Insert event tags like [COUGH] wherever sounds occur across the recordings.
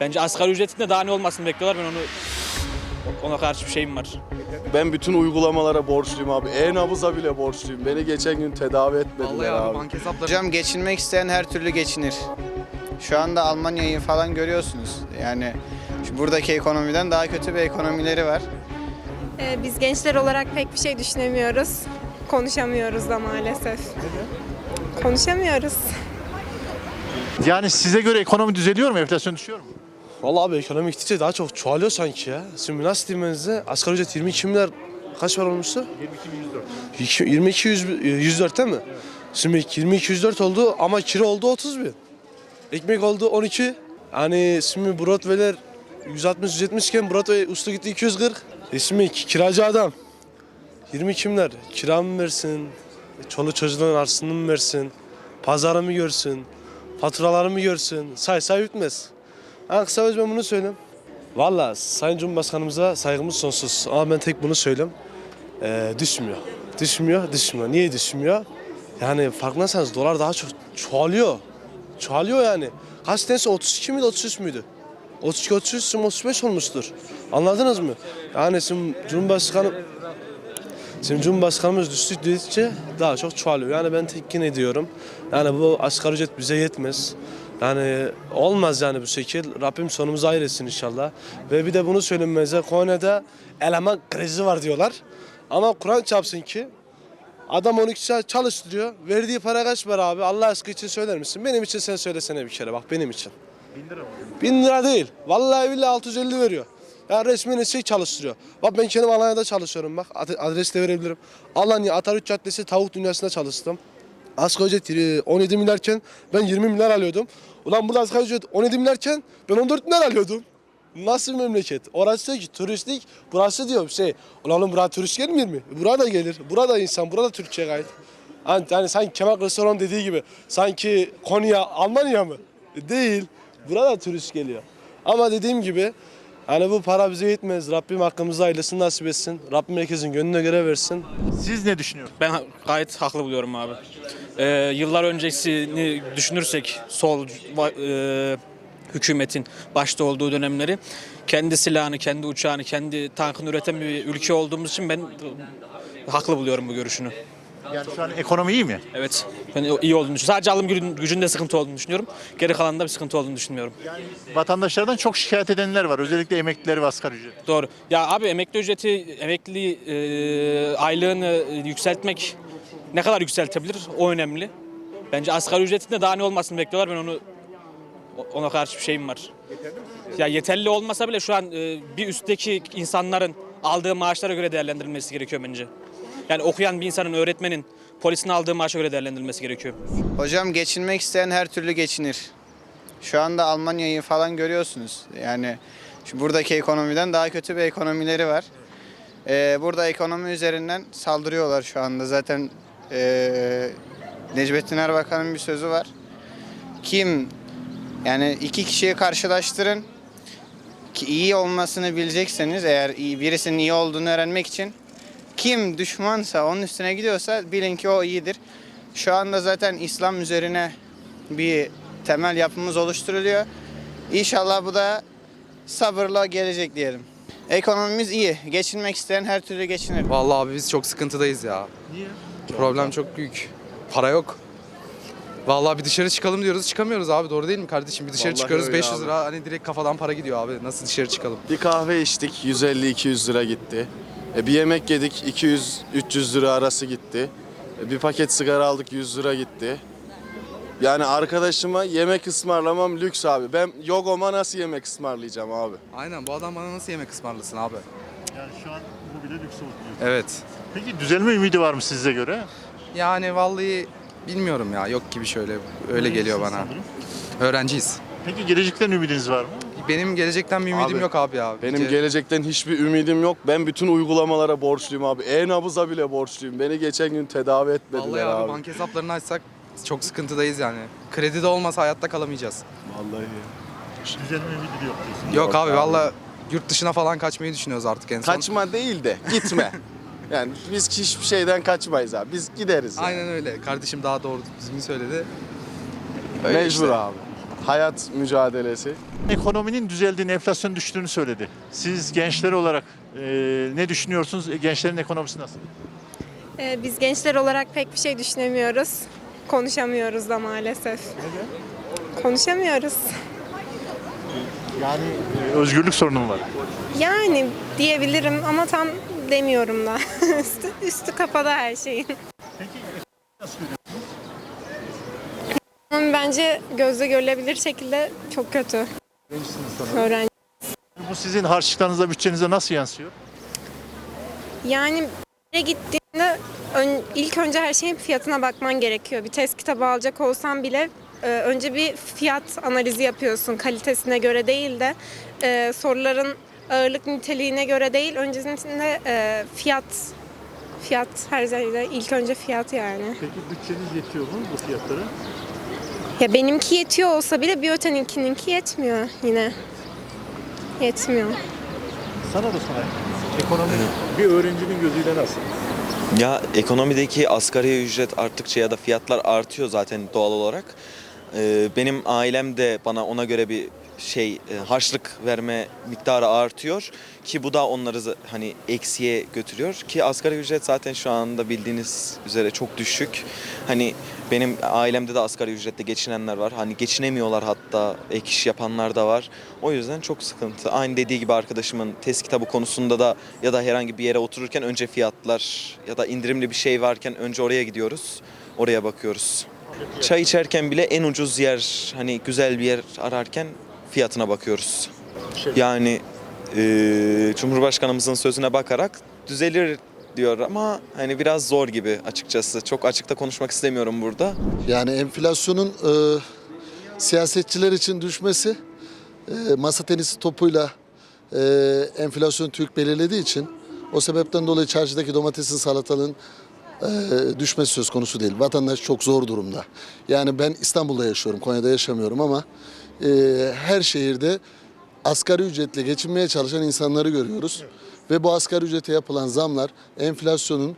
Bence asgari ücretinde daha ne olmasını bekliyorlar. Ben onu ona karşı bir şeyim var. Ben bütün uygulamalara borçluyum abi. E-nabıza bile borçluyum. Beni geçen gün tedavi etmediler Vallahi abi, abi. banka hesapları Hocam geçinmek isteyen her türlü geçinir. Şu anda Almanya'yı falan görüyorsunuz. Yani şu buradaki ekonomiden daha kötü bir ekonomileri var. Ee, Biz gençler olarak pek bir şey düşünemiyoruz. Konuşamıyoruz da maalesef. Konuşamıyoruz. Yani size göre ekonomi düzeliyor mu? Enflasyon düşüyor mu? Vallahi abi ekonomi gittikçe daha çok çoğalıyor sanki ya. Şimdi nasıl diyeyim ben size? Asgari ücret 22 milyar kaç para olmuştu? 22 22 100, 104 değil mi? Şimdi 22 104 oldu ama kira oldu 30 bin. Ekmek oldu 12. Hani şimdi Broadway'ler 160 170 iken Broadway usta gitti 240. E şimdi ki- kiracı adam 22 milyar kira mı versin? Çoluk çocuğun arasını mı versin? Pazarı mı görsün? Faturaları mı görsün? Say say bitmez. Ha kısa öz ben bunu söyleyeyim. Valla Sayın Cumhurbaşkanımıza saygımız sonsuz. Ama ben tek bunu söyleyeyim. Ee, düşmüyor. Düşmüyor, düşmüyor. Niye düşmüyor? Yani farkındaysanız dolar daha çok çoğalıyor. Çoğalıyor yani. Kaç tanesi 32 miydi, 33 müydü? 32, 33, şimdi 35 olmuştur. Anladınız mı? Yani şimdi Cumhurbaşkanı Şimdi Cumhurbaşkanımız düştükçe daha çok çoğalıyor. Yani ben tekin ediyorum. Yani bu asgari ücret bize yetmez. Yani olmaz yani bu şekil. Rabbim sonumuzu hayır etsin inşallah. Ve bir de bunu söyleyeyim size. Konya'da eleman krizi var diyorlar. Ama Kur'an çarpsın ki adam 12 saat çalıştırıyor. Verdiği para kaç para abi? Allah aşkı için söyler misin? Benim için sen söylesene bir kere bak benim için. Bin lira mı? Bin lira değil. Vallahi billahi 650 veriyor. Ya resmen şey çalıştırıyor. Bak ben kendim Alanya'da çalışıyorum bak. Ad- Adres de verebilirim. Alanya Atatürk Caddesi Tavuk Dünyası'nda çalıştım. Asgari ücret e, 17 milyarken ben 20 milyar alıyordum. Ulan burada asgari ücret 17 milyarken ben 14 milyar alıyordum. Nasıl bir memleket? Orası diyor ki turistik, burası diyor şey. Ulan oğlum buraya turist gelmiyor mi? Burada gelir. Burada insan, burada Türkçe gayet. Hani, yani sanki Kemal Restoran dediği gibi sanki Konya, Almanya mı? Değil. Burada turist geliyor. Ama dediğim gibi hani bu para bize yetmez. Rabbim hakkımızda ailesini nasip etsin. Rabbim herkesin gönlüne göre versin. Siz ne düşünüyorsunuz? Ben gayet haklı buluyorum abi. Ee, yıllar öncesini düşünürsek sol e, hükümetin başta olduğu dönemleri kendi silahını, kendi uçağını, kendi tankını üreten bir ülke olduğumuz için ben e, haklı buluyorum bu görüşünü. Yani şu an ekonomi iyi mi? Evet. Ben iyi olduğunu düşünüyorum. Sadece alım gücün- gücünde sıkıntı olduğunu düşünüyorum. Geri kalanında bir sıkıntı olduğunu düşünmüyorum. Vatandaşlardan çok şikayet edenler var. Özellikle emekliler ve asgari ücret. Doğru. Ya abi emekli ücreti, emekli e, aylığını e, yükseltmek ne kadar yükseltebilir? O önemli. Bence asgari ücretinde daha ne olmasını bekliyorlar. Ben onu ona karşı bir şeyim var. Ya yeterli olmasa bile şu an e, bir üstteki insanların aldığı maaşlara göre değerlendirilmesi gerekiyor bence. Yani okuyan bir insanın, öğretmenin, polisin aldığı maaşa göre değerlendirilmesi gerekiyor. Hocam geçinmek isteyen her türlü geçinir. Şu anda Almanya'yı falan görüyorsunuz. Yani şu buradaki ekonomiden daha kötü bir ekonomileri var. Ee, burada ekonomi üzerinden saldırıyorlar şu anda. Zaten ee, Necmettin Erbakan'ın bir sözü var. Kim yani iki kişiyi karşılaştırın ki iyi olmasını bilecekseniz eğer iyi, birisinin iyi olduğunu öğrenmek için kim düşmansa onun üstüne gidiyorsa bilin ki o iyidir. Şu anda zaten İslam üzerine bir temel yapımız oluşturuluyor. İnşallah bu da sabırla gelecek diyelim. Ekonomimiz iyi. Geçinmek isteyen her türlü geçinir. Vallahi abi biz çok sıkıntıdayız ya. Niye? Problem çok büyük. Para yok. Vallahi bir dışarı çıkalım diyoruz çıkamıyoruz abi doğru değil mi kardeşim? Bir dışarı Vallahi çıkıyoruz öyle 500 abi. lira hani direkt kafadan para gidiyor abi. Nasıl dışarı çıkalım? Bir kahve içtik 150-200 lira gitti. E, bir yemek yedik 200-300 lira arası gitti. E, bir paket sigara aldık 100 lira gitti. Yani arkadaşıma yemek ısmarlamam lüks abi. Ben yogoma nasıl yemek ısmarlayacağım abi? Aynen bu adam bana nasıl yemek ısmarlasın abi? Yani şu an bu bile lüks oldu. Evet. Peki düzelme ümidi var mı size göre? Yani vallahi bilmiyorum ya yok gibi şöyle öyle geliyor bana. Sanırım. Öğrenciyiz. Peki gelecekten ümidiniz var mı? Benim gelecekten bir ümidim Abi, yok abi ya. Benim Ge- gelecekten hiçbir ümidim yok. Ben bütün uygulamalara borçluyum abi. E-nabıza bile borçluyum. Beni geçen gün tedavi etmediler Vallahi abi, abi. banka hesaplarını açsak çok sıkıntıdayız yani. Kredi de olmasa hayatta kalamayacağız. Vallahi. Düzelme ümidi de yok diyorsun. Yok, Yok abi, abi. vallahi yurt dışına falan kaçmayı düşünüyoruz artık en son. Kaçma değil de gitme. [LAUGHS] yani biz hiçbir şeyden kaçmayız abi. Biz gideriz. yani. Aynen öyle. Kardeşim daha doğru düzgün söyledi. Öyle Mecbur işte. abi. hayat mücadelesi. Ekonominin düzeldiğini, enflasyon düştüğünü söyledi. Siz gençler olarak e, ne düşünüyorsunuz? E, Gençlerin ekonomisi nasıl? Ee, biz gençler olarak pek bir şey düşünemiyoruz. Konuşamıyoruz da maalesef. Konuşamıyoruz. Yani e, özgürlük sorunu mu var? Yani diyebilirim ama tam demiyorum da. [LAUGHS] üstü, üstü kapalı her şeyin. Ama Bence gözle görülebilir şekilde çok kötü. Öğrenci. Bu sizin harçlıklarınıza, bütçenize nasıl yansıyor? Yani bir yere gittiğinde ön- ilk önce her şeyin fiyatına bakman gerekiyor. Bir test kitabı alacak olsan bile e, önce bir fiyat analizi yapıyorsun. Kalitesine göre değil de e, soruların ağırlık niteliğine göre değil. Öncesinde e, fiyat fiyat her şeyde ilk önce fiyat yani. Peki bütçeniz yetiyor mu bu fiyatlara? Ya benimki yetiyor olsa bile bir öteninkininki yetmiyor yine. Yetmiyor. Sana da sorayım. Ekonomi bir öğrencinin gözüyle nasıl? Ya ekonomideki asgari ücret arttıkça ya da fiyatlar artıyor zaten doğal olarak. Ee, benim ailem de bana ona göre bir şey e, harçlık verme miktarı artıyor ki bu da onları hani eksiye götürüyor ki asgari ücret zaten şu anda bildiğiniz üzere çok düşük. Hani benim ailemde de asgari ücretle geçinenler var. Hani geçinemiyorlar hatta ek iş yapanlar da var. O yüzden çok sıkıntı. Aynı dediği gibi arkadaşımın test kitabı konusunda da ya da herhangi bir yere otururken önce fiyatlar ya da indirimli bir şey varken önce oraya gidiyoruz. Oraya bakıyoruz. Çay içerken bile en ucuz yer hani güzel bir yer ararken fiyatına bakıyoruz. Yani eee, Cumhurbaşkanımızın sözüne bakarak düzelir diyor ama hani biraz zor gibi açıkçası. Çok açıkta konuşmak istemiyorum burada. Yani enflasyonun e, siyasetçiler için düşmesi e, masa tenisi topuyla e, enflasyon TÜİK belirlediği için o sebepten dolayı çarşıdaki domatesin salatalığın e, düşmesi söz konusu değil. Vatandaş çok zor durumda. Yani ben İstanbul'da yaşıyorum, Konya'da yaşamıyorum ama e, her şehirde asgari ücretle geçinmeye çalışan insanları görüyoruz. Ve bu asgari ücrete yapılan zamlar enflasyonun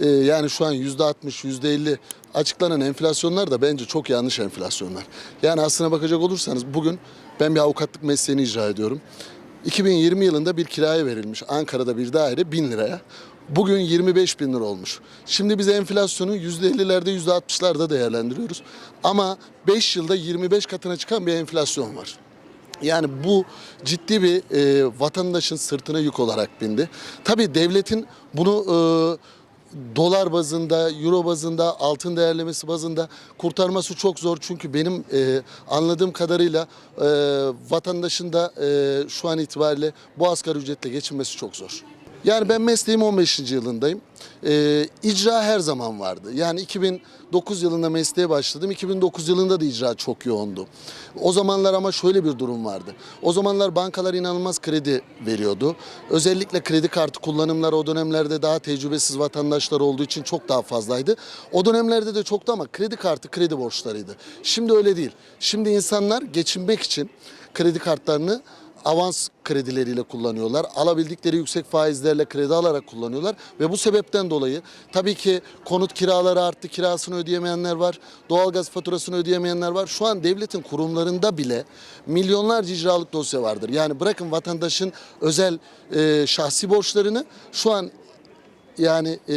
e, yani şu an yüzde 60, yüzde 50 açıklanan enflasyonlar da bence çok yanlış enflasyonlar. Yani aslına bakacak olursanız bugün ben bir avukatlık mesleğini icra ediyorum. 2020 yılında bir kiraya verilmiş Ankara'da bir daire 1000 liraya. Bugün 25 bin lira olmuş. Şimdi biz enflasyonu %50'lerde %60'larda değerlendiriyoruz. Ama 5 yılda 25 katına çıkan bir enflasyon var. Yani bu ciddi bir e, vatandaşın sırtına yük olarak bindi. Tabii devletin bunu e, dolar bazında, euro bazında, altın değerlemesi bazında kurtarması çok zor. Çünkü benim e, anladığım kadarıyla e, vatandaşın da e, şu an itibariyle bu asgari ücretle geçinmesi çok zor. Yani ben mesleğim 15. yılındayım. Ee, icra her zaman vardı. Yani 2009 yılında mesleğe başladım. 2009 yılında da icra çok yoğundu. O zamanlar ama şöyle bir durum vardı. O zamanlar bankalar inanılmaz kredi veriyordu. Özellikle kredi kartı kullanımları o dönemlerde daha tecrübesiz vatandaşlar olduğu için çok daha fazlaydı. O dönemlerde de çoktu ama kredi kartı kredi borçlarıydı. Şimdi öyle değil. Şimdi insanlar geçinmek için kredi kartlarını avans kredileriyle kullanıyorlar. Alabildikleri yüksek faizlerle kredi alarak kullanıyorlar ve bu sebepten dolayı tabii ki konut kiraları arttı, kirasını ödeyemeyenler var, doğalgaz faturasını ödeyemeyenler var. Şu an devletin kurumlarında bile milyonlarca icralık dosya vardır. Yani bırakın vatandaşın özel e, şahsi borçlarını şu an yani e,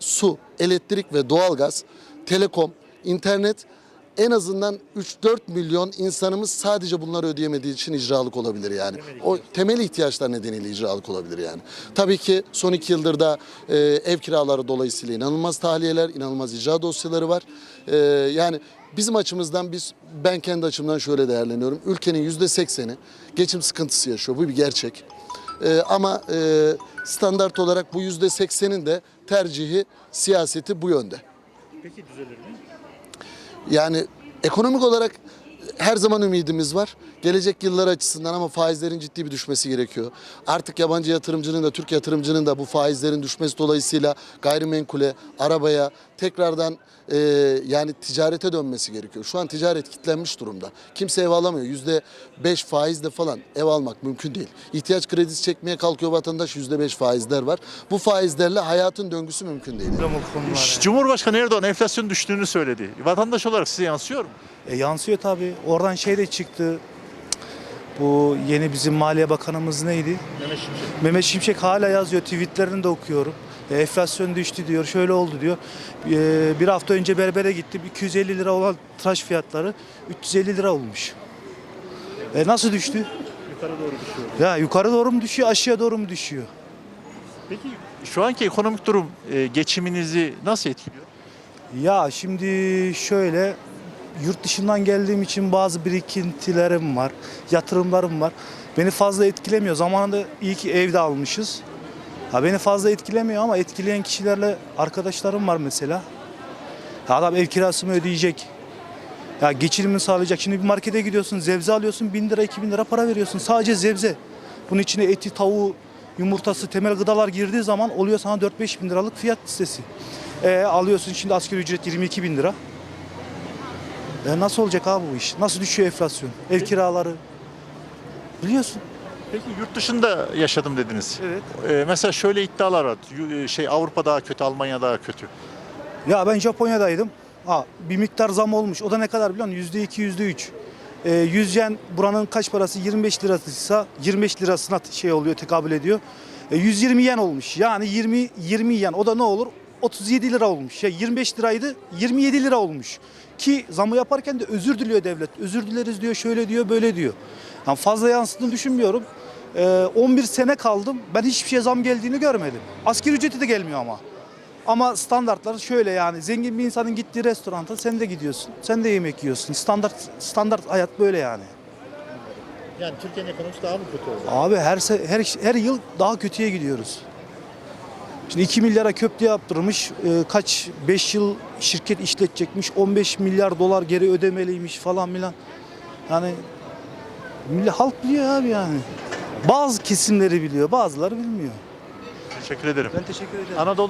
su, elektrik ve doğalgaz, telekom, internet en azından 3-4 milyon insanımız sadece bunları ödeyemediği için icralık olabilir yani. O temel ihtiyaçlar nedeniyle icralık olabilir yani. Tabii ki son iki yıldır da e, ev kiraları dolayısıyla inanılmaz tahliyeler, inanılmaz icra dosyaları var. E, yani bizim açımızdan biz ben kendi açımdan şöyle değerleniyorum. Ülkenin yüzde sekseni geçim sıkıntısı yaşıyor. Bu bir gerçek. Ee, ama e, standart olarak bu yüzde seksenin de tercihi, siyaseti bu yönde. Peki düzelir mi? Yani ekonomik olarak her zaman ümidimiz var. Gelecek yıllar açısından ama faizlerin ciddi bir düşmesi gerekiyor. Artık yabancı yatırımcının da Türk yatırımcının da bu faizlerin düşmesi dolayısıyla gayrimenkule, arabaya, tekrardan e, yani ticarete dönmesi gerekiyor. Şu an ticaret kitlenmiş durumda. Kimse ev alamıyor. Yüzde beş faizle falan ev almak mümkün değil. İhtiyaç kredisi çekmeye kalkıyor vatandaş yüzde beş faizler var. Bu faizlerle hayatın döngüsü mümkün değil. Cumhurbaşkanı Erdoğan enflasyon düştüğünü söyledi. Vatandaş olarak size yansıyor mu? E, yansıyor tabii. Oradan şey de çıktı. Bu yeni bizim Maliye Bakanımız neydi? Mehmet Şimşek. Mehmet Şimşek hala yazıyor. Tweetlerini de okuyorum. E, enflasyon düştü diyor. Şöyle oldu diyor. E, bir hafta önce berbere gittim. 250 lira olan tıraş fiyatları 350 lira olmuş. E, nasıl düştü? Yukarı doğru düşüyor. Ya yukarı doğru mu düşüyor, aşağıya doğru mu düşüyor? Peki şu anki ekonomik durum e, geçiminizi nasıl etkiliyor? Ya şimdi şöyle yurt dışından geldiğim için bazı birikintilerim var, yatırımlarım var. Beni fazla etkilemiyor. Zamanında iyi ki evde almışız. Ha beni fazla etkilemiyor ama etkileyen kişilerle arkadaşlarım var mesela. Ya adam ev kirasımı ödeyecek. Ya geçinimini sağlayacak. Şimdi bir markete gidiyorsun, zebze alıyorsun, 1000 lira, 2000 lira para veriyorsun. Sadece zebze. Bunun içine eti, tavuğu, yumurtası, temel gıdalar girdiği zaman oluyor sana 4-5 bin liralık fiyat listesi. E, alıyorsun şimdi asgari ücret 22 bin lira. E, nasıl olacak abi bu iş? Nasıl düşüyor enflasyon? Ev kiraları. Biliyorsun. Peki yurt dışında yaşadım dediniz. Evet. E, mesela şöyle iddialar var. Yu- e, Şey Avrupa daha kötü, Almanya daha kötü. Ya ben Japonya'daydım. Ha, bir miktar zam olmuş. O da ne kadar biliyor musun? Yüzde iki, yüzde üç. Ee, 100 yen buranın kaç parası? 25 lirasıysa 25 lirasına şey oluyor, tekabül ediyor. E, 120 yen olmuş. Yani 20 20 yen. O da ne olur? 37 lira olmuş. Ya 25 liraydı, 27 lira olmuş. Ki zamı yaparken de özür diliyor devlet. Özür dileriz diyor, şöyle diyor, böyle diyor. Yani fazla yansıttığını düşünmüyorum. Ee, 11 sene kaldım. Ben hiçbir şeye zam geldiğini görmedim. Asgari ücreti de gelmiyor ama. Ama standartlar şöyle yani zengin bir insanın gittiği restoranta sen de gidiyorsun. Sen de yemek yiyorsun. Standart standart hayat böyle yani. Yani Türkiye'nin ekonomisi daha mı kötü oldu? Abi her se- her her yıl daha kötüye gidiyoruz. Şimdi 2 milyara köprü yaptırmış. e, kaç 5 yıl şirket işletecekmiş. 15 milyar dolar geri ödemeliymiş falan filan. Yani millet halk biliyor abi yani. Bazı kesimleri biliyor, bazıları bilmiyor. Teşekkür ederim. Ben teşekkür ederim. Anadolu